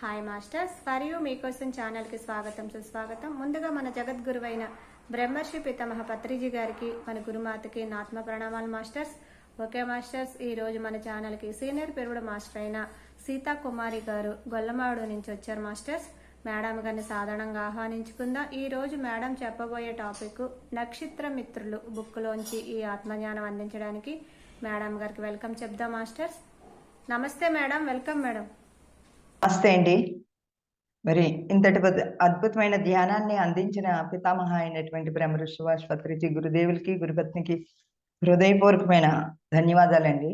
Hi masters for you మీకోసం ఛానల్కి స్వాగతం సుస్వాగతం. ముందుగా మన జగద్గురువైన బ్రహ్మర్షి పితామహ పత్రిజీ గారికి మన గురుమాతకి నాత్మ ప్రణామాలు మాస్టర్స్ ఓకే మాస్టర్స్ ఈ రోజు మన ఛానల్కి సీనియర్ పెరుగుడు మాస్టర్ అయిన సీతా కుమారి గారు గొల్లమాడు నుంచి వచ్చారు మాస్టర్స్ మేడం గారిని సాధారణంగా ఆహ్వానించుకుందాం. ఈ రోజు మేడం చెప్పబోయే టాపిక్ నక్షత్ర మిత్రులు బుక్లోంచి ఈ ఆత్మజ్ఞానం అందించడానికి మేడం గారికి వెల్కమ్ చెప్దాం మాస్టర్స్ నమస్తే మేడం వెల్కమ్ మేడం నమస్తే అండి. మరి ఇంతటి అద్భుతమైన ధ్యానాన్ని అందించిన పితామహ అయినటువంటి బ్రహ్మ సుభాష్పత్రిజీ గురుదేవులకి గురుపత్నికి హృదయపూర్వకమైన ధన్యవాదాలండి.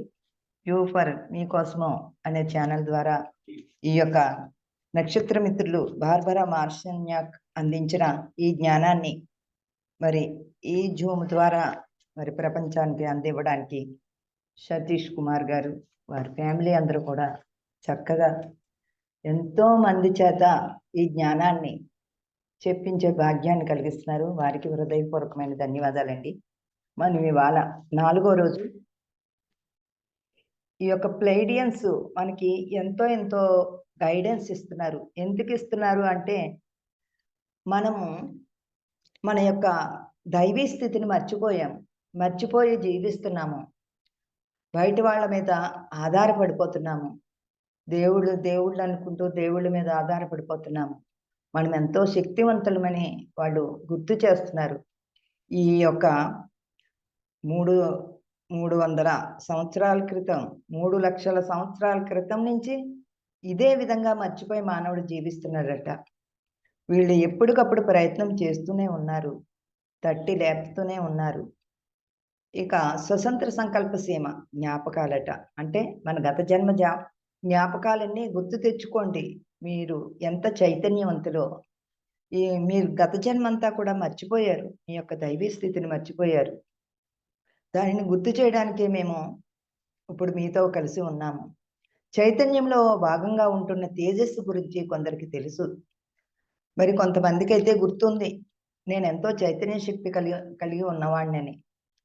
యూ ఫర్ మీకోసము అనే ఛానల్ ద్వారా ఈ యొక్క నక్షత్ర మిత్రులు బార్బరా మార్షన్యాక్ అందించిన ఈ జ్ఞానాన్ని మరి ఈ జూమ్ ద్వారా మరి ప్రపంచానికి అందివ్వడానికి సతీష్ కుమార్ గారు వారి ఫ్యామిలీ అందరూ కూడా చక్కగా ఎంతో మంది చేత ఈ జ్ఞానాన్ని చెప్పించే భాగ్యాన్ని కలిగిస్తున్నారు. వారికి హృదయపూర్వకమైన ధన్యవాదాలండి. మనం ఇవాళ నాలుగో రోజు ఈ యొక్క ప్లేడియన్స్ మనకి ఎంతో ఎంతో గైడెన్స్ ఇస్తున్నారు. ఎందుకు ఇస్తున్నారు అంటే మనము మన యొక్క దైవీ స్థితిని మర్చిపోయాం. మర్చిపోయి జీవిస్తున్నాము. బయట వాళ్ళ మీద ఆధారపడిపోతున్నాము. దేవుళ్ళు దేవుళ్ళు అనుకుంటూ దేవుళ్ళ మీద ఆధారపడిపోతున్నాము. మనం ఎంతో శక్తివంతులమని వాళ్ళు గుర్తు చేస్తున్నారు. ఈ యొక్క మూడు మూడు వందల సంవత్సరాల క్రితం మూడు లక్షల సంవత్సరాల క్రితం నుంచి ఇదే విధంగా మర్చిపోయి మానవుడు జీవిస్తున్నాడట. వీళ్ళు ఎప్పటికప్పుడు ప్రయత్నం చేస్తూనే ఉన్నారు. తట్టి లేపుతూనే ఉన్నారు. ఇక స్వతంత్ర సంకల్ప సీమ జ్ఞాపకాలట. అంటే మన గత జన్మ జా జ్ఞాపకాలన్నీ గుర్తు తెచ్చుకోండి మీరు ఎంత చైతన్యవంతులో. ఈ మీరు గత జన్మంతా కూడా మర్చిపోయారు. మీ యొక్క దైవీ స్థితిని మర్చిపోయారు. దానిని గుర్తు చేయడానికే మేము ఇప్పుడు మీతో కలిసి ఉన్నాము. చైతన్యంలో భాగంగా ఉంటున్న తేజస్సు గురించి కొందరికి తెలుసు. మరి కొంతమందికి అయితే గుర్తుంది. నేను ఎంతో చైతన్య శక్తి కలిగి కలిగి ఉన్నవాడినని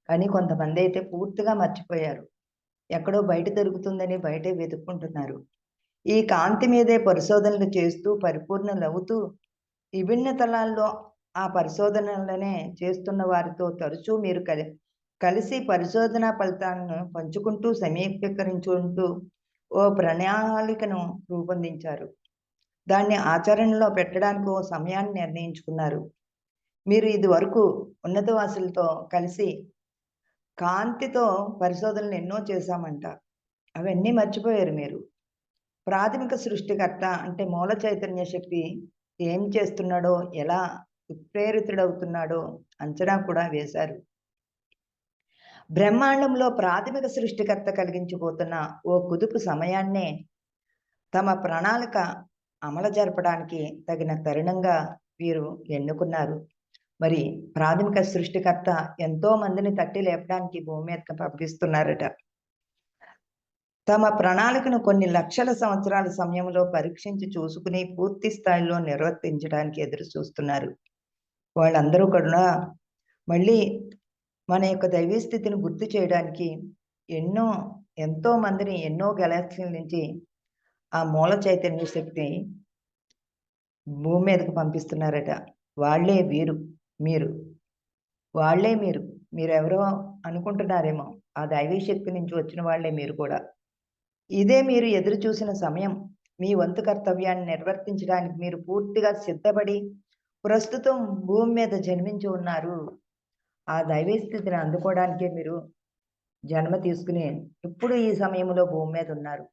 కానీ కొంతమంది అయితే పూర్తిగా మర్చిపోయారు. ఎక్కడో బయట దొరుకుతుందని బయటే వెతుక్కుంటున్నారు. ఈ కాంతి మీదే పరిశోధనలు చేస్తూ పరిపూర్ణలు అవుతూ విభిన్న తలాల్లో ఆ పరిశోధనలనే చేస్తున్న వారితో తరచూ మీరు కలి కలిసి పరిశోధన ఫలితాలను పంచుకుంటూ సమీపీకరించుకుంటూ ఓ ప్రణాళికను రూపొందించారు. దాన్ని ఆచరణలో పెట్టడానికి ఓ సమయాన్ని నిర్ణయించుకున్నారు. మీరు ఇది వరకు ఉన్నతవాసులతో కలిసి కాంతితో పరిశోధనలు ఎన్నో చేశామంట. అవన్నీ మర్చిపోయారు మీరు. ప్రాథమిక సృష్టికర్త అంటే మూల చైతన్య శక్తి ఏం చేస్తున్నాడో ఎలా ఉత్ప్రేరితుడవుతున్నాడో అంచనా కూడా వేశారు. బ్రహ్మాండంలో ప్రాథమిక సృష్టికర్త కలిగించబోతున్న ఓ కుదుపు సమయాన్నే తమ ప్రణాళిక అమలు జరపడానికి తగిన తరుణంగా వీరు ఎన్నుకున్నారు. మరి ప్రాథమిక సృష్టికర్త ఎంతో మందిని తట్టి లేపడానికి భూమి మీదకి పంపిస్తున్నారట. తమ ప్రణాళికను కొన్ని లక్షల సంవత్సరాల సమయంలో పరీక్షించి చూసుకుని పూర్తి స్థాయిలో నిర్వర్తించడానికి ఎదురు చూస్తున్నారు. వాళ్ళందరూ కూడా మళ్ళీ మన యొక్క దైవీ స్థితిని గుర్తు చేయడానికి ఎన్నో ఎంతో మందిని ఎన్నో గెలాక్సీల నుంచి ఆ మూల చైతన్య శక్తి భూమి మీదకు పంపిస్తున్నారట. వాళ్ళే వీరు. మీరు. వాళ్ళే మీరు. మీరెవరో అనుకుంటున్నారేమో. ఆ దైవీ శక్తి నుంచి వచ్చిన వాళ్ళే మీరు కూడా. ఇదే మీరు ఎదురు చూసిన సమయం. మీ వంతు కర్తవ్యాన్ని నిర్వర్తించడానికి మీరు పూర్తిగా సిద్ధపడి ప్రస్తుతం భూమి మీద జన్మించి ఉన్నారు. ఆ దైవీ స్థితిని అందుకోవడానికే మీరు జన్మ తీసుకుని ఇప్పుడు ఈ సమయంలో భూమి మీద ఉన్నారు.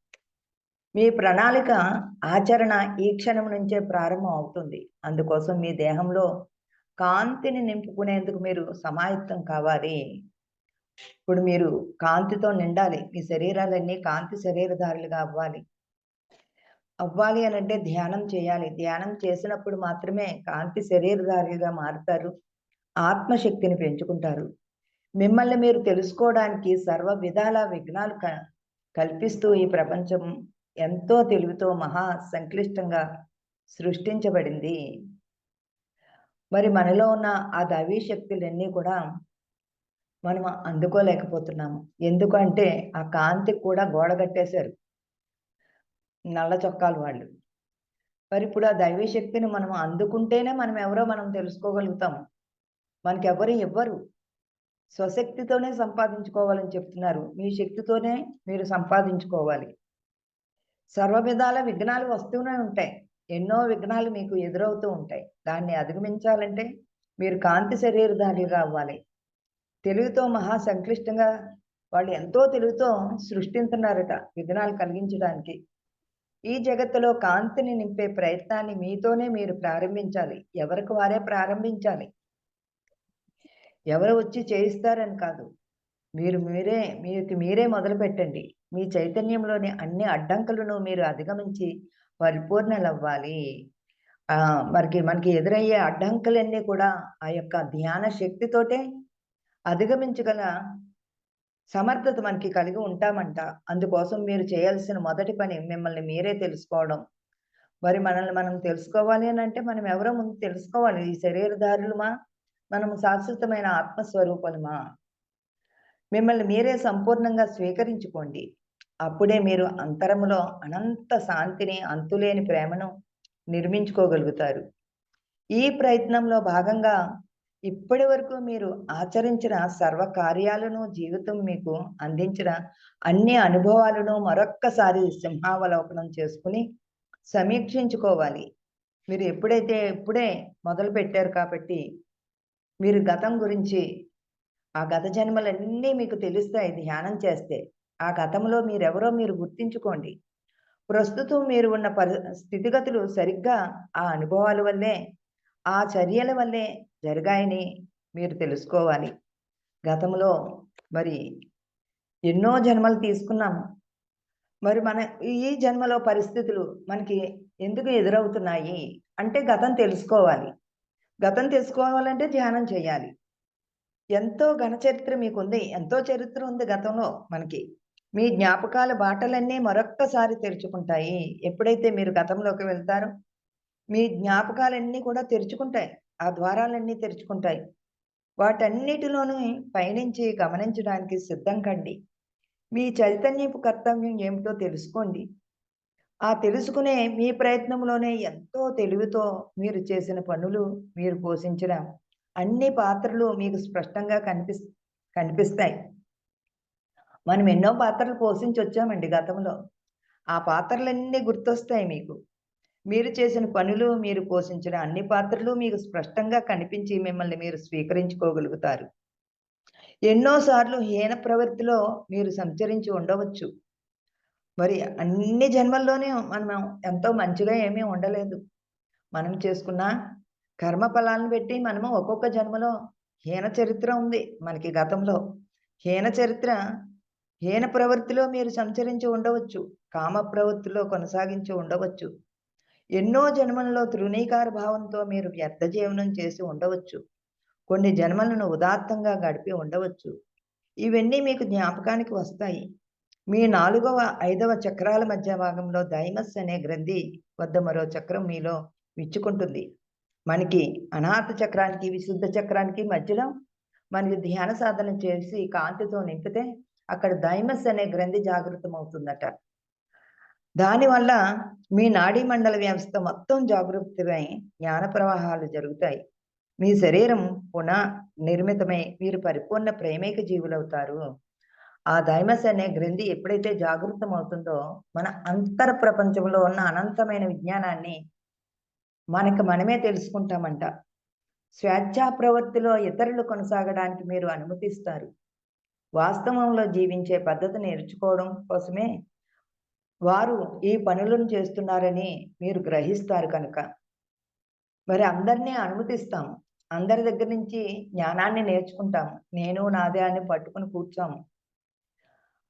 మీ ప్రణాళిక ఆచరణ ఈ క్షణం నుంచే ప్రారంభం అవుతుంది. అందుకోసం మీ దేహంలో కాంతిని నింపుకునేందుకు మీరు సమాయత్తం కావాలి. ఇప్పుడు మీరు కాంతితో నిండాలి. మీ శరీరాలన్నీ కాంతి శరీరధారులుగా అవ్వాలి. అవ్వాలి అని అంటే ధ్యానం చేయాలి. ధ్యానం చేసినప్పుడు మాత్రమే కాంతి శరీరధారులుగా మారుతారు. ఆత్మశక్తిని పెంచుకుంటారు. మిమ్మల్ని మీరు తెలుసుకోవడానికి సర్వ విధాల విఘ్నాలు క- కల్పిస్తూ ఈ ప్రపంచం ఎంతో తెలివితో మహా సంక్లిష్టంగా సృష్టించబడింది. మరి మనలో ఉన్న ఆ దైవీ శక్తులన్నీ కూడా మనం అందుకోలేకపోతున్నాము. ఎందుకంటే ఆ కాంతి కూడా గోడ కట్టేశారు. నల్ల చొక్కాలు వాళ్ళు. మరి ఇప్పుడు ఆ దైవీ శక్తిని మనం అందుకుంటేనే మనం ఎవరో మనం తెలుసుకోగలుగుతాం. మనకెవరు ఇవ్వరు. స్వశక్తితోనే సంపాదించుకోవాలని చెప్తున్నారు. మీ శక్తితోనే మీరు సంపాదించుకోవాలి. సర్వ విధాల విఘ్నాలు వస్తూనే ఉంటాయి. ఎన్నో విఘ్నాలు మీకు ఎదురవుతూ ఉంటాయి. దాన్ని అధిగమించాలంటే మీరు కాంతి శరీరధారిగా అవ్వాలి. తెలివితో మహా సంక్లిష్టంగా వాళ్ళు ఎంతో తెలివితో సృష్టించున్నారట విఘ్నాలు కలిగించడానికి. ఈ జగత్తులో కాంతిని నింపే ప్రయత్నాన్ని మీతోనే మీరు ప్రారంభించాలి. ఎవరికి వారే ప్రారంభించాలి? ఎవరు వచ్చి చేయిస్తారని కాదు. మీరు మీరే మీకు మీరే మొదలు పెట్టండి మీ చైతన్యంలోని అన్ని అడ్డంకులను మీరు అధిగమించి పరిపూర్ణలు అవ్వాలి మనకి మనకి ఎదురయ్యే అడ్డంకులన్నీ కూడా ఆ యొక్క ధ్యాన శక్తితోటే అధిగమించగల సమర్థత మనకి కలిగి ఉంటామంట. అందుకోసం మీరు చేయాల్సిన మొదటి పని మిమ్మల్ని మీరే తెలుసుకోవడం. మరి మనల్ని మనం తెలుసుకోవాలి అని అంటే మనం ఎవరో ముందు తెలుసుకోవాలి. ఈ శరీరధారులమా? మనము శాశ్వతమైన ఆత్మస్వరూపముమా మిమ్మల్ని మీరే సంపూర్ణంగా స్వీకరించుకోండి. అప్పుడే మీరు అంతరములో అనంత శాంతిని అంతులేని ప్రేమను నిర్మించుకోగలుగుతారు. ఈ ప్రయత్నంలో భాగంగా ఇప్పటి వరకు మీరు ఆచరించిన సర్వ కార్యాలను జీవితం మీకు అందించిన అన్ని అనుభవాలను మరొక్కసారి సింహావలోకనం చేసుకుని సమీక్షించుకోవాలి. మీరు ఎప్పుడైతే ఇప్పుడే మొదలు పెట్టారు కాబట్టి మీరు గతం గురించి ఆ గత జన్మలన్నీ మీకు తెలుస్తాయి ధ్యానం చేస్తే. ఆ గతంలో మీరెవరో మీరు గుర్తించుకోండి. ప్రస్తుతం మీరు ఉన్న పరి స్థితిగతులు సరిగ్గా ఆ అనుభవాల వల్లే ఆ చర్యల వల్లే జరిగాయని మీరు తెలుసుకోవాలి. గతంలో మరి ఎన్నో జన్మలు తీసుకున్నాము మరి మన ఈ జన్మలో పరిస్థితులు మనకి ఎందుకు ఎదురవుతున్నాయి అంటే గతం తెలుసుకోవాలి. గతం తెలుసుకోవాలంటే ధ్యానం చేయాలి. ఎంతో ఘన చరిత్ర మీకుంది ఎంతో చరిత్ర ఉంది గతంలో మనకి. మీ జ్ఞాపకాల బాటలన్నీ మరొక్కసారి తెరుచుకుంటాయి. ఎప్పుడైతే మీరు గతంలోకి వెళ్తారో మీ జ్ఞాపకాలన్నీ కూడా తెరుచుకుంటాయి. ఆ ద్వారాలన్నీ తెరుచుకుంటాయి. వాటన్నిటిలోనూ పయనించి గమనించడానికి సిద్ధం కండి. మీ చైతన్యపు కర్తవ్యం ఏమిటో తెలుసుకోండి. ఆ తెలుసుకునే మీ ప్రయత్నంలోనే ఎంతో తెలివితో మీరు చేసిన పనులు మీరు పోషించిన అన్ని పాత్రలు మీకు స్పష్టంగా కనిపిస్ కనిపిస్తాయి. మనం ఎన్నో పాత్రలు పోషించి వచ్చామండి గతంలో. ఆ పాత్రలన్నీ గుర్తొస్తాయి మీకు. మీరు చేసిన పనులు మీరు పోషించిన అన్ని పాత్రలు మీకు స్పష్టంగా కనిపించి మిమ్మల్ని మీరు స్వీకరించుకోగలుగుతారు. ఎన్నోసార్లు హీన ప్రవృత్తిలో మీరు సంచరించి ఉండవచ్చు. మరి అన్ని జన్మల్లోనే మనం ఎంతో మంచిగా ఏమీ ఉండలేదు. మనం చేసుకున్న కర్మ ఫలాలను పెట్టి మనము ఒక్కొక్క జన్మలో హీన చరిత్ర ఉంది మనకి గతంలో. హీన చరిత్ర హీన ప్రవృత్తిలో మీరు సంచరించి ఉండవచ్చు కామ ప్రవృత్తిలో కొనసాగించి ఉండవచ్చు. ఎన్నో జన్మలలో తృణీకార భావంతో మీరు వ్యర్థ జీవనం చేసి ఉండవచ్చు. కొన్ని జన్మలను ఉదాత్తంగా గడిపి ఉండవచ్చు. ఇవన్నీ మీకు జ్ఞాపకానికి వస్తాయి. మీ నాలుగవ ఐదవ చక్రాల మధ్య భాగంలో దైమస్ అనే గ్రంథి వద్ద మరో చక్రం మీలో విచ్చుకుంటుంది. మనకి అనాథ చక్రానికి విశుద్ధ చక్రానికి మధ్యలో మనకి ధ్యాన సాధన చేసి కాంతితో నింపితే అక్కడ దైమస్ అనే గ్రంథి జాగృతం అవుతుందట దానివల్ల మీ నాడీ మండల వ్యవస్థ మొత్తం జాగృతమై జ్ఞాన ప్రవాహాలు జరుగుతాయి. మీ శరీరం పునః నిర్మితమై మీరు పరిపూర్ణ ప్రేమేక జీవులవుతారు. ఆ దైమస్ అనే గ్రంథి ఎప్పుడైతే జాగృతం అవుతుందో మన అంతర ప్రపంచంలో ఉన్న అనంతమైన విజ్ఞానాన్ని మనకు మనమే తెలుసుకుంటామంట. స్వేచ్ఛా ప్రవృత్తిలో ఇతరులు కొనసాగడానికి మీరు అనుమతిస్తారు. వాస్తవంలో జీవించే పద్ధతి నేర్చుకోవడం కోసమే వారు ఈ పనులను చేస్తున్నారని మీరు గ్రహిస్తారు కనుక. మరి అందరినీ అనుమతిస్తాము అందరి దగ్గర నుంచి జ్ఞానాన్ని నేర్చుకుంటాము నేను నాదే అని పట్టుకుని కూర్చోము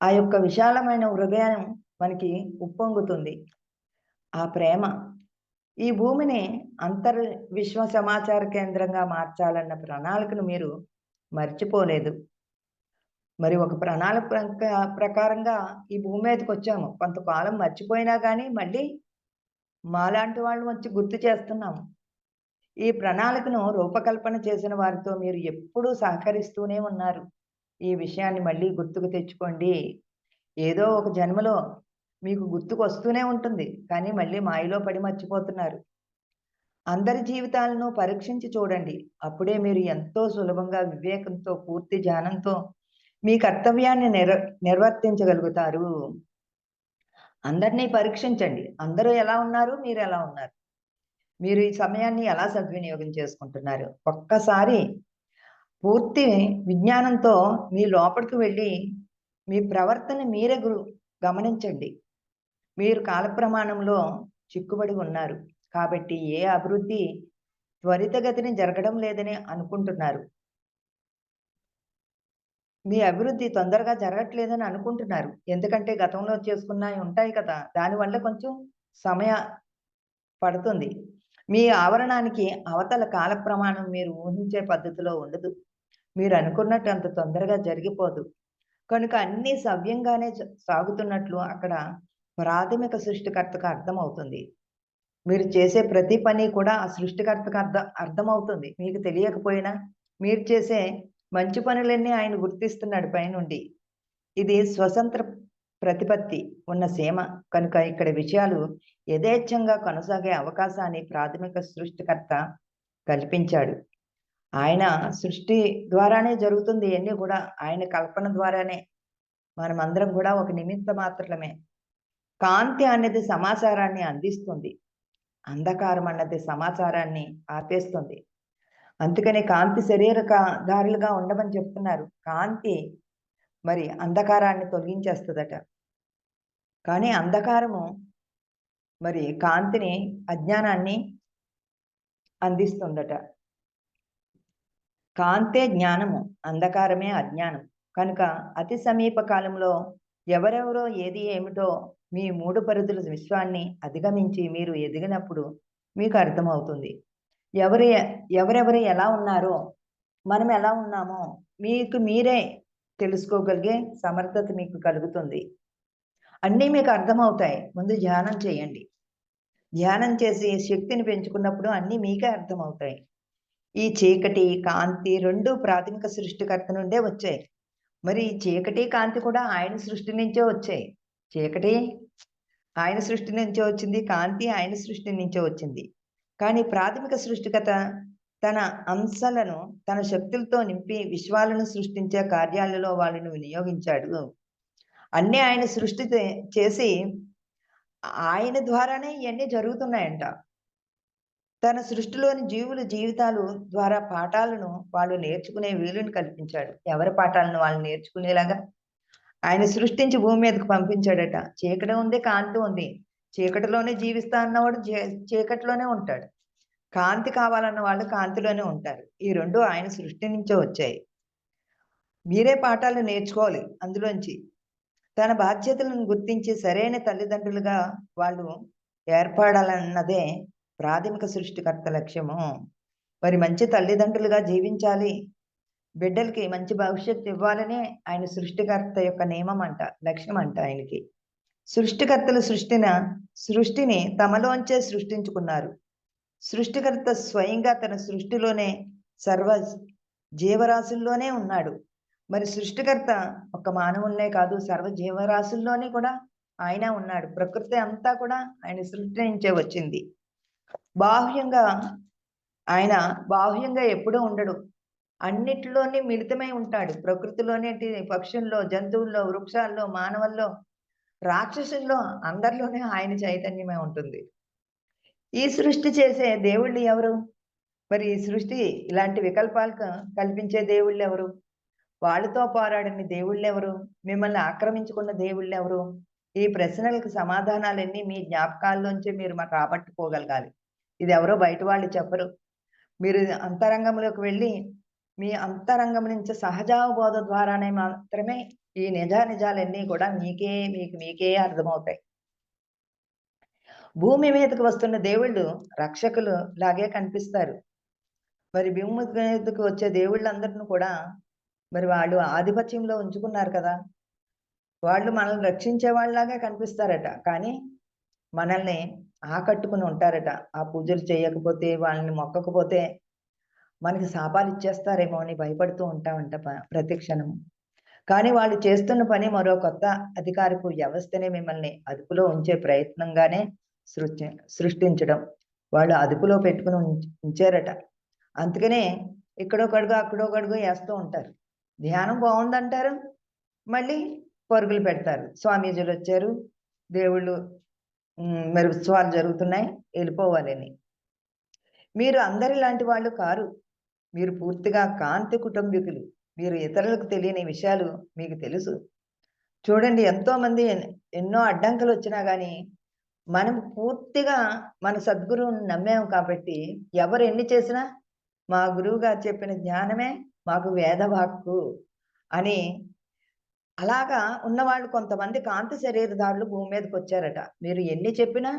ఆ యొక్క విశాలమైన హృదయం మనకి ఉప్పొంగుతుంది. ఆ ప్రేమ. ఈ భూమిని అంతర్ విశ్వ సమాచార కేంద్రంగా మార్చాలన్న ప్రణాళికను మీరు మర్చిపోలేదు. మరి ఒక ప్రణాళిక ప్రకారంగా ఈ భూమి మీదకి వచ్చాము. కొంతకాలం మర్చిపోయినా కానీ మళ్ళీ మాలాంటి వాళ్ళు వచ్చి గుర్తు చేస్తున్నాము. ఈ ప్రణాళికను రూపకల్పన చేసిన వారితో మీరు ఎప్పుడూ సహకరిస్తూనే ఉన్నారు. ఈ విషయాన్ని మళ్ళీ గుర్తుకు తెచ్చుకోండి. ఏదో ఒక జన్మలో మీకు గుర్తుకు వస్తూనే ఉంటుంది కానీ మళ్ళీ మాయలో పడి మర్చిపోతున్నారు. అందరి జీవితాలను పరీక్షించి చూడండి. అప్పుడే మీరు ఎంతో సులభంగా వివేకంతో పూర్తి ధ్యానంతో మీ కర్తవ్యాన్ని నెర నిర్వర్తించగలుగుతారు. అందరినీ పరీక్షించండి. అందరూ ఎలా ఉన్నారు? మీరు ఎలా ఉన్నారు? మీరు ఈ సమయాన్ని ఎలా సద్వినియోగం చేసుకుంటున్నారు? ఒక్కసారి పూర్తి విజ్ఞానంతో మీ లోపలికి వెళ్ళి మీ ప్రవర్తన మీరే గురు గమనించండి. మీరు కాలప్రమాణంలో చిక్కుబడి ఉన్నారు. కాబట్టి ఏ అభివృద్ధి త్వరితగతిని జరగడం లేదని అనుకుంటున్నారు. మీ అభివృద్ధి తొందరగా జరగట్లేదని అనుకుంటున్నారు. ఎందుకంటే గతంలో చేసుకున్నవి ఉంటాయి కదా దానివల్ల కొంచెం సమయ పడుతుంది. మీ ఆవరణానికి అవతల కాల ప్రమాణం మీరు ఊహించే పద్ధతిలో ఉండదు. మీరు అనుకున్నట్టు అంత తొందరగా జరిగిపోదు. కనుక అన్ని సవ్యంగానే సాగుతున్నట్లు అక్కడ ప్రాథమిక సృష్టికర్తకు అర్థమవుతుంది. మీరు చేసే ప్రతి పని కూడా ఆ సృష్టికర్తకు అర్థం అర్థమవుతుంది. మీకు తెలియకపోయినా మీరు చేసే మంచి పనులన్నీ ఆయన గుర్తిస్తున్నాడు పైనుండి. ఇది స్వతంత్ర ప్రతిపత్తి ఉన్న సీమ. కనుక ఇక్కడ విషయాలు యథేచ్ఛంగా కొనసాగే అవకాశాన్ని ప్రాథమిక సృష్టికర్త కల్పించాడు. ఆయన సృష్టి ద్వారానే జరుగుతుంది ఇవన్నీ కూడా ఆయన కల్పన ద్వారానే. మనమందరం కూడా ఒక నిమిత్త మాత్రమే. కాంతి అనేది సమాచారాన్ని అందిస్తుంది. అంధకారం అన్నది సమాచారాన్ని ఆపేస్తుంది. అందుకనే కాంతి శరీర దారులుగా ఉండమని చెప్తున్నారు. కాంతి మరి అంధకారాన్ని తొలగించేస్తుందట. కానీ అంధకారము మరి కాంతిని అజ్ఞానాన్ని అందిస్తుందట. కాంతే జ్ఞానము అంధకారమే అజ్ఞానం. కనుక అతి సమీప కాలంలో ఎవరెవరో ఏది ఏమిటో మీ మూడు పరిధుల విశ్వాన్ని అధిగమించి మీరు ఎదిగినప్పుడు మీకు అర్థమవుతుంది. ఎవరు ఎవరెవరు ఎలా ఉన్నారో మనం ఎలా ఉన్నామో మీకు మీరే తెలుసుకోగలిగే సమర్థత మీకు కలుగుతుంది. అన్నీ మీకు అర్థమవుతాయి. ముందు ధ్యానం చేయండి. ధ్యానం చేసి శక్తిని పెంచుకున్నప్పుడు అన్నీ మీకే అర్థమవుతాయి. ఈ చీకటి కాంతి రెండు ప్రాథమిక సృష్టికర్త నుండే వచ్చాయి. మరి ఈ చీకటి కాంతి కూడా ఆయన సృష్టి నుంచే వచ్చాయి. చీకటి ఆయన సృష్టి నుంచే వచ్చింది. కాంతి ఆయన సృష్టి నుంచే వచ్చింది. కానీ ప్రాథమిక సృష్టికత తన అంశాలను తన శక్తులతో నింపి విశ్వాలను సృష్టించే కార్యాలలో వాళ్ళను వినియోగించాడు. అన్నీ ఆయన సృష్టి చేసి ఆయన ద్వారానే ఇవన్నీ జరుగుతున్నాయంట. తన సృష్టిలోని జీవుల జీవితాలు ద్వారా పాఠాలను వాళ్ళు నేర్చుకునే వీలుని కల్పించాడు. ఎవరి పాఠాలను వాళ్ళు నేర్చుకునేలాగా? ఆయన సృష్టించి భూమి మీదకు పంపించాడట. చీకటి ఉంది కాంతి ఉంది. చీకటిలోనే జీవిస్తా అన్నవాడు చీకటిలోనే ఉంటాడు. కాంతి కావాలన్న వాళ్ళు కాంతిలోనే ఉంటారు. ఈ రెండు ఆయన సృష్టి నుంచే వచ్చాయి. మీరే పాఠాలు నేర్చుకోవాలి అందులోంచి. తన బాధ్యతలను గుర్తించి సరైన తల్లిదండ్రులుగా వాళ్ళు ఏర్పడాలన్నదే ప్రాథమిక సృష్టికర్త లక్ష్యము. మరి మంచి తల్లిదండ్రులుగా జీవించాలి. బిడ్డలకి మంచి భవిష్యత్తు ఇవ్వాలనే ఆయన సృష్టికర్త యొక్క నియమం అంట లక్ష్యం అంట ఆయనకి. సృష్టికర్తలు సృష్టిన సృష్టిని తమలోంచే సృష్టించుకున్నారు. సృష్టికర్త స్వయంగా తన సృష్టిలోనే సర్వ జీవరాశుల్లోనే ఉన్నాడు. మరి సృష్టికర్త ఒక మానవుల్నే కాదు సర్వ జీవరాశుల్లోనే కూడా ఆయన ఉన్నాడు. ప్రకృతి అంతా కూడా ఆయన సృష్టి నుంచే వచ్చింది. బాహ్యంగా ఆయన బాహ్యంగా ఎప్పుడూ ఉండడు. అన్నిటిలోనే మిళితమై ఉంటాడు. ప్రకృతిలోనే పక్షుల్లో జంతువుల్లో వృక్షాల్లో మానవుల్లో రాక్షసుల్లో అందరిలోనే ఆయన చైతన్యమే ఉంటుంది. ఈ సృష్టి చేసే దేవుళ్ళు ఎవరు? మరి ఈ సృష్టి ఇలాంటి వికల్పాలకు కల్పించే దేవుళ్ళు ఎవరు? వాళ్ళతో పోరాడని దేవుళ్ళు ఎవరు? మిమ్మల్ని ఆక్రమించుకున్న దేవుళ్ళు ఎవరు? ఈ ప్రశ్నలకు సమాధానాలన్నీ మీ జ్ఞాపకాల్లోంచి మీరు మాకు రాబట్టుకోగలగాలి. ఇది ఎవరో బయట వాళ్ళు చెప్పరు. మీరు అంతరంగంలోకి వెళ్ళి మీ అంతరంగం నుంచి సహజావబోధ ద్వారానే మాత్రమే ఈ నిజ నిజాలన్నీ కూడా మీకే మీకు మీకే అర్థమవుతాయి. భూమి మీదకు వస్తున్న దేవుళ్ళు రక్షకులు లాగే కనిపిస్తారు. మరి భూమి మీదకు వచ్చే దేవుళ్ళందరిని కూడా మరి వాళ్ళు ఆధిపత్యంలో ఉంచుకున్నారు కదా. వాళ్ళు మనల్ని రక్షించే వాళ్ళలాగే కనిపిస్తారట. కానీ మనల్ని ఆకట్టుకుని ఉంటారట. ఆ పూజలు చేయకపోతే వాళ్ళని మొక్కకపోతే మనకి శాపాలు ఇచ్చేస్తారేమో అని భయపడుతూ ఉంటామంట ప్రతి క్షణము కానీ వాళ్ళు చేస్తున్న పని మరో కొత్త అధికారపు వ్యవస్థనే మిమ్మల్ని అదుపులో ఉంచే ప్రయత్నంగానే సృష్టి సృష్టించడం. వాళ్ళు అదుపులో పెట్టుకుని ఉంచారట. అందుకనే ఇక్కడో కడుగు అక్కడో కడుగు వేస్తూ ఉంటారు. ధ్యానం బాగుందంటారు. మళ్ళీ పరుగులు పెడతారు. స్వామీజీలు వచ్చారు. దేవుళ్ళు మెరుత్సవాలు మరి ఉత్సవాలు జరుగుతున్నాయి. వెళ్ళిపోవాలని. మీరు అందరి లాంటి వాళ్ళు కారు. మీరు పూర్తిగా కాంతి కుటుంబీకులు. మీరు ఇతరులకు తెలియని విషయాలు మీకు తెలుసు. చూడండి ఎంతోమంది ఎన్నో అడ్డంకులు వచ్చినా కానీ మనం పూర్తిగా మన సద్గురువుని నమ్మాము కాబట్టి ఎవరు ఎన్ని చేసినా మా గురువు గారు చెప్పిన జ్ఞానమే మాకు వేదవాక్కు అని అలాగా ఉన్నవాళ్ళు కొంతమంది కాంతి శరీరదారులు భూమి మీదకి వచ్చారట. మీరు ఎన్ని చెప్పినా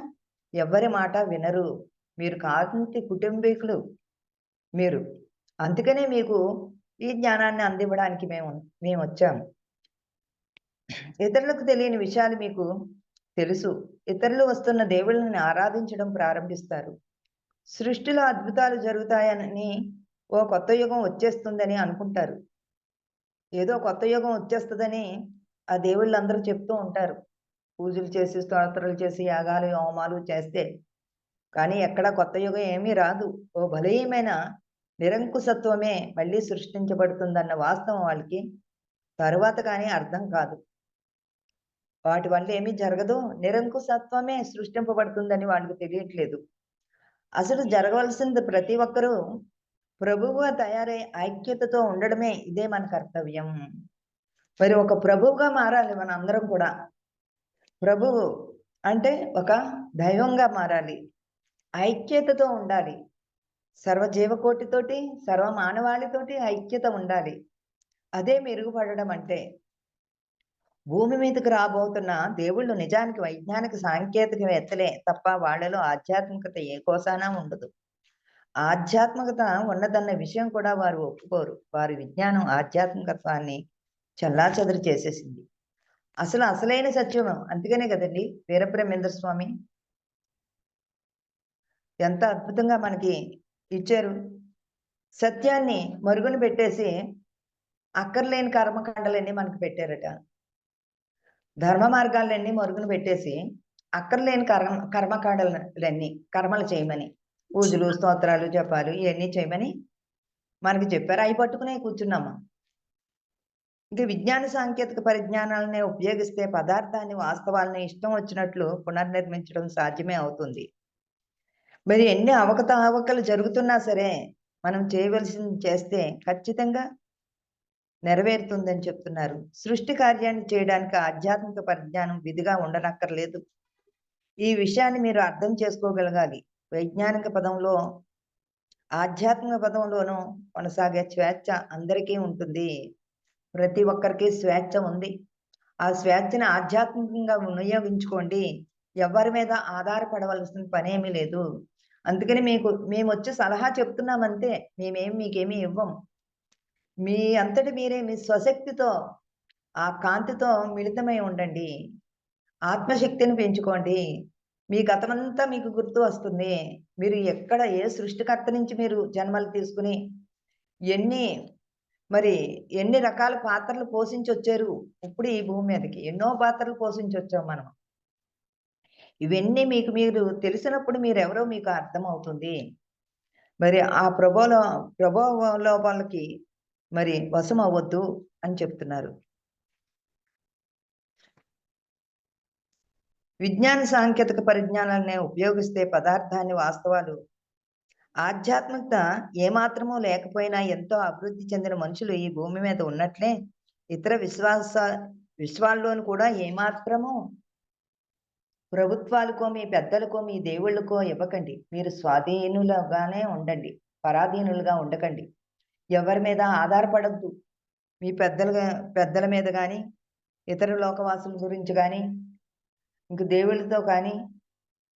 ఎవరి మాట వినరు. మీరు కాంతి కుటుంబీకులు మీరు. అందుకనే మీకు ఈ జ్ఞానాన్ని అందివ్వడానికి మేము మేము వచ్చాము. ఇతరులకు తెలియని విషయాలు మీకు తెలుసు. ఇతరులు వస్తున్న దేవుళ్ళని ఆరాధించడం ప్రారంభిస్తారు. సృష్టిలో అద్భుతాలు జరుగుతాయని ఓ కొత్త యుగం వచ్చేస్తుందని అనుకుంటారు. ఏదో కొత్త యుగం వచ్చేస్తుందని ఆ దేవుళ్ళందరూ చెప్తూ ఉంటారు. పూజలు చేసి స్తోత్రాలు చేసి యాగాలు హోమాలు చేస్తే. కానీ ఎక్కడ కొత్త యుగం ఏమీ రాదు. ఓ బలీయమైన నిరంకుశత్వమే మళ్ళీ సృష్టించబడుతుందన్న వాస్తవం వాళ్ళకి తరువాత కానీ అర్థం కాదు. వాటి వల్ల ఏమీ జరగదు. నిరంకుశత్వమే సృష్టింపబడుతుందని వాళ్ళకి తెలియట్లేదు. అసలు జరగవలసింది ప్రతి ఒక్కరూ ప్రభువుగా తయారై ఐక్యతతో ఉండడమే ఇదే మన కర్తవ్యం. మరి ఒక ప్రభువుగా మారాలి మన అందరం కూడా. ప్రభువు అంటే ఒక దైవంగా మారాలి. ఐక్యతతో ఉండాలి. సర్వజీవకోటితోటి సర్వ మానవాళితోటి ఐక్యత ఉండాలి. అదే మెరుగుపడడం అంటే భూమి మీదకి రాబోతున్న దేవుళ్ళు నిజానికి వైజ్ఞానిక సాంకేతికవేత్తలే తప్ప వాళ్ళలో ఆధ్యాత్మికత ఏ కోసానా ఉండదు. ఆధ్యాత్మికత ఉన్నదన్న విషయం కూడా వారు ఒప్పుకోరు. వారి విజ్ఞానం ఆధ్యాత్మికత్వాన్ని చల్లాచెదరు చేసేసింది. అసలు అసలైన సత్యం అందుకనే కదండి వీరబ్రహ్మేంద్ర స్వామి ఎంత అద్భుతంగా మనకి ఇచ్చారు. సత్యాన్ని మరుగున పెట్టేసి అక్కర్లేని కర్మకాండలన్నీ మనకు పెట్టారట. ధర్మ మార్గాలన్నీ మరుగున పెట్టేసి అక్కర్లేని కర్మ కర్మకాండలన్నీ కర్మలు చేయమని పూజలు స్తోత్రాలు జపాలు ఇవన్నీ చేయమని మనకి చెప్పారు. అవి పట్టుకునే కూర్చున్నామా ఇంకా విజ్ఞాన సాంకేతిక పరిజ్ఞానాలనే ఉపయోగిస్తే పదార్థాన్ని వాస్తవాలని ఇష్టం వచ్చినట్లు పునర్నిర్మించడం సాధ్యమే అవుతుంది. మరి ఎన్ని అవకతవకలు జరుగుతున్నా సరే మనం చేయవలసింది చేస్తే ఖచ్చితంగా నెరవేరుతుందని చెప్తున్నారు. సృష్టి కార్యాన్ని చేయడానికి ఆధ్యాత్మిక పరిజ్ఞానం విధిగా ఉండనక్కర్లేదు. ఈ విషయాన్ని మీరు అర్థం చేసుకోగలగాలి. వైజ్ఞానిక పదంలో ఆధ్యాత్మిక పదంలోనూ కొనసాగే స్వేచ్ఛ అందరికీ ఉంటుంది. ప్రతి ఒక్కరికి స్వేచ్ఛ ఉంది. ఆ స్వేచ్ఛని ఆధ్యాత్మికంగా వినియోగించుకోండి. ఎవరి మీద ఆధారపడవలసిన పనేమీ లేదు. అందుకని మీకు మేము వచ్చి సలహా చెప్తున్నామంతే మేమేం మీకేమీ ఇవ్వం. మీ అంతటి మీరే మీ స్వశక్తితో ఆ కాంతితో మిళితమై ఉండండి. ఆత్మశక్తిని పెంచుకోండి. మీ గతమంతా మీకు గుర్తు వస్తుంది. మీరు ఎక్కడ ఏ సృష్టికర్త నుంచి మీరు జన్మలు తీసుకుని ఎన్ని మరి ఎన్ని రకాల పాత్రలు పోషించి వచ్చారు ఇప్పుడు ఈ భూమి మీదకి ఎన్నో పాత్రలు పోషించి వచ్చాం మనం. ఇవన్నీ మీకు మీరు తెలిసినప్పుడు మీరెవరో మీకు అర్థమవుతుంది. మరి ఆ ప్రభోలో ప్రభావలోపాలకి మరి వశం అవ్వద్దు అని చెప్తున్నారు. విజ్ఞాన సాంకేతిక పరిజ్ఞానాన్ని ఉపయోగిస్తే పదార్థాన్ని వాస్తవాలు ఆధ్యాత్మికత ఏమాత్రమూ లేకపోయినా ఎంతో అభివృద్ధి చెందిన మనుషులు ఈ భూమి మీద ఉన్నట్లే ఇతర విశ్వాస విశ్వాల్లోనూ కూడా ఏమాత్రము ప్రభుత్వాలకో మీ పెద్దలకో మీ దేవుళ్ళకో ఇవ్వకండి. మీరు స్వాధీనులుగానే ఉండండి. పరాధీనులుగా ఉండకండి. ఎవరి మీద ఆధారపడద్దు. మీ పెద్దలుగా పెద్దల మీద కానీ ఇతర లోకవాసుల గురించి కానీ ఇంక దేవుళ్ళతో కానీ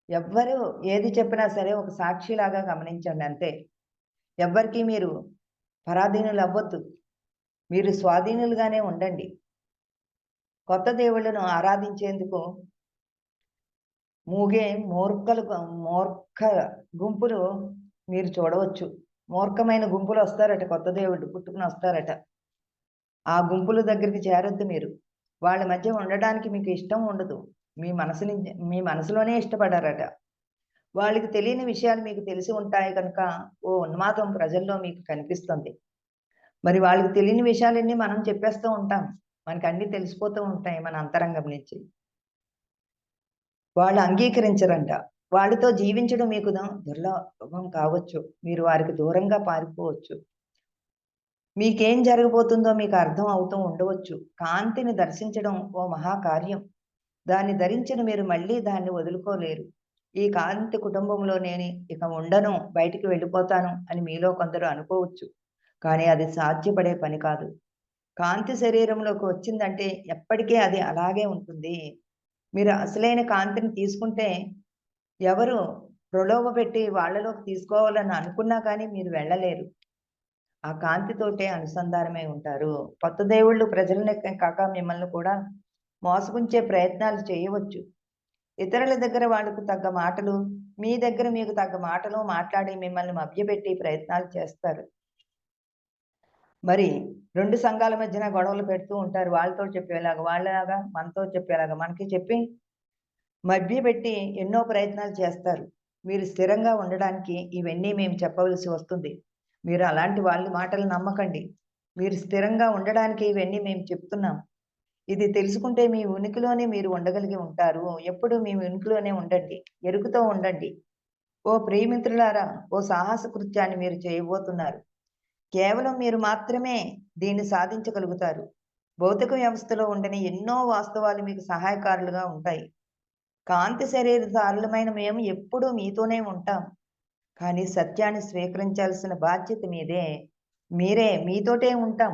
ఎవ్వరు ఏది చెప్పినా సరే ఒక సాక్షిలాగా గమనించండి అంతే. ఎవ్వరికి మీరు పరాధీనులు అవ్వద్దు మీరు స్వాధీనులుగానే ఉండండి. కొత్త దేవుళ్ళను ఆరాధించేందుకు మూగే మూర్ఖలు మూర్ఖ గుంపులు మీరు చూడవచ్చు. మూర్ఖమైన గుంపులు వస్తారట కొత్త దేవుడు పుట్టుకుని వస్తారట. ఆ గుంపుల దగ్గరికి చేరొద్దు మీరు. వాళ్ళ మధ్య ఉండడానికి మీకు ఇష్టం ఉండదు. మీ మనసుని మీ మనసులోనే ఇష్టపడారట. వాళ్ళకి తెలియని విషయాలు మీకు తెలిసి ఉంటాయి కనుక ఓ ఉన్మాదం ప్రజల్లో మీకు కనిపిస్తుంది. మరి వాళ్ళకి తెలియని విషయాలన్నీ మనం చెప్పేస్తూ ఉంటాం. మనకి అన్నీ తెలిసిపోతూ ఉంటాయి మన అంతరంగం నుంచి. వాళ్ళు అంగీకరించరంట. వాళ్ళతో జీవించడం మీకు దుర్లభం కావచ్చు. మీరు వారికి దూరంగా పారిపోవచ్చు. మీకేం జరగబోతుందో మీకు అర్థం అవుతూ ఉండవచ్చు. కాంతిని దర్శించడం ఓ మహాకార్యం. దాన్ని ధరించిన మీరు మళ్ళీ దాన్ని వదులుకోలేరు. ఈ కాంతి కుటుంబంలో నేను ఇక ఉండను బయటికి వెళ్ళిపోతాను అని మీలో కొందరు అనుకోవచ్చు. కానీ అది సాధ్యపడే పని కాదు. కాంతి శరీరంలోకి వచ్చిందంటే ఎప్పటికీ అది అలాగే ఉంటుంది. మీరు అసలైన కాంతిని తీసుకుంటే ఎవరు ప్రలోభ పెట్టి వాళ్ళలోకి తీసుకోవాలని అనుకున్నా కానీ మీరు వెళ్ళలేరు. ఆ కాంతితోటే అనుసంధానమై ఉంటారు. కొత్త దేవుళ్ళు ప్రజలనే కాక మిమ్మల్ని కూడా మోసగుంచే ప్రయత్నాలు చేయవచ్చు. ఇతరుల దగ్గర వాళ్ళకు తగ్గ మాటలు మీ దగ్గర మీకు తగ్గ మాటలు మాట్లాడి మిమ్మల్ని మభ్యపెట్టి ప్రయత్నాలు చేస్తారు. మరి రెండు సంఘాల మధ్యన గొడవలు పెడుతూ ఉంటారు. వాళ్ళతో చెప్పేలాగా వాళ్ళలాగా మనతో చెప్పేలాగా మనకి చెప్పి మభ్యపెట్టి ఎన్నో ప్రయత్నాలు చేస్తారు. మీరు స్థిరంగా ఉండడానికి ఇవన్నీ మేము చెప్పవలసి వస్తుంది. మీరు అలాంటి వాళ్ళ మాటలు నమ్మకండి. మీరు స్థిరంగా ఉండడానికి ఇవన్నీ మేము చెప్తున్నాం. ఇది తెలుసుకుంటే మీ ఉనికిలోనే మీరు ఉండగలిగి ఉంటారు. ఎప్పుడు మీ ఉనికిలోనే ఉండండి. ఎరుకుతో ఉండండి. ఓ ప్రియమిత్రులారా ఓ సాహస కృత్యాన్ని మీరు చేయబోతున్నారు. కేవలం మీరు మాత్రమే దీన్ని సాధించగలుగుతారు. భౌతిక వ్యవస్థలో ఉండని ఎన్నో వాస్తవాలు మీకు సహాయకారులుగా ఉంటాయి. కాంతి శరీర శరీరధారులమైన మేము ఎప్పుడూ మీతోనే ఉంటాం. కానీ సత్యాన్ని స్వీకరించాల్సిన బాధ్యత మీదే. మీరే మీతోటే ఉంటాం.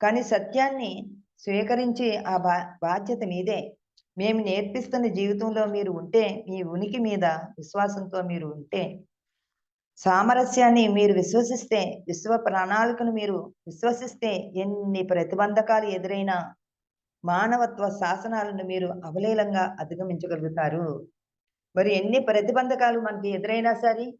కానీ సత్యాన్ని స్వీకరించి ఆ బా బాధ్యత మీదే. మేము నేర్పిస్తున్న జీవితంలో మీరు ఉంటే మీ ఉనికి మీద విశ్వాసంతో మీరు ఉంటే సామరస్యాన్ని మీరు విశ్వసిస్తే విశ్వ ప్రణాళికను మీరు విశ్వసిస్తే ఎన్ని ప్రతిబంధకాలు ఎదురైనా మానవత్వ శాసనాలను మీరు అవలీలంగా అధిగమించగలుగుతారు. మరి ఎన్ని ప్రతిబంధకాలు మనకి ఎదురైనా సరే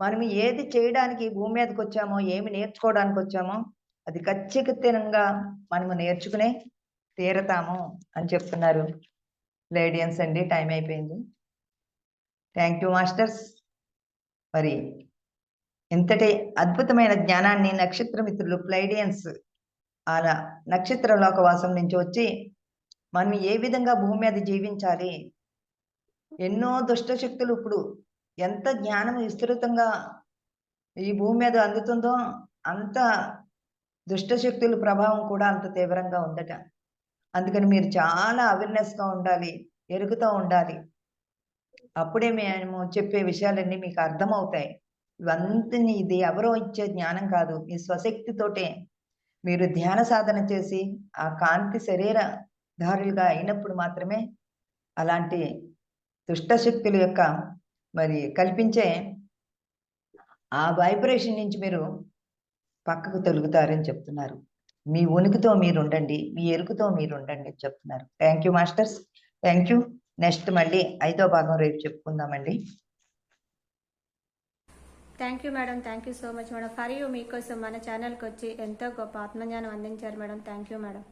మనం ఏది చేయడానికి భూమి మీదకి వచ్చామో ఏమి నేర్చుకోవడానికి వచ్చామో అది ఖచ్చితంగా మనము నేర్చుకునే తీరతాము అని చెప్తున్నారు. లేడియన్స్ అండి టైం అయిపోయింది. Thank you masters. మరి ఇంతటి అద్భుతమైన జ్ఞానాన్ని నక్షత్ర మిత్రులు ప్లైడియన్స్ అలా నక్షత్ర లోకవాసం నుంచి వచ్చి మనం ఏ విధంగా భూమి మీద జీవించాలి? ఎన్నో దుష్ట శక్తులు ఇప్పుడు ఎంత జ్ఞానం విస్తృతంగా ఈ భూమి మీద అందుతుందో అంత దుష్ట శక్తుల ప్రభావం కూడా అంత తీవ్రంగా ఉందట. అందుకని మీరు చాలా అవేర్నెస్గా ఉండాలి ఎరుగుతూ ఉండాలి. అప్పుడే మేము చెప్పే విషయాలన్నీ మీకు అర్థమవుతాయి. ఇవంతని ఇది ఎవరో ఇచ్చే జ్ఞానం కాదు. మీ స్వశక్తితోటే మీరు ధ్యాన సాధన చేసి ఆ కాంతి శరీర ధారులుగా అయినప్పుడు మాత్రమే అలాంటి దుష్ట శక్తుల యొక్క మరి కల్పించే ఆ వైబ్రేషన్ నుంచి మీరు పక్కకు తొలుగుతారని చెప్తున్నారు. మీ ఉనికితో మీరు ఉండండి మీ ఎరుకుతో మీరు ఉండండి అని చెప్తున్నారు. Thank you masters. Thank you. Next మళ్ళీ ఐదో భాగం రేపు చెప్పుకుందామండి. Thank you madam thank you so much madam. For you మీకోసం మన ఛానల్కి వచ్చి ఎంతో గొప్ప ఆత్మజ్ఞానం అందించారు మేడం. Thank you madam.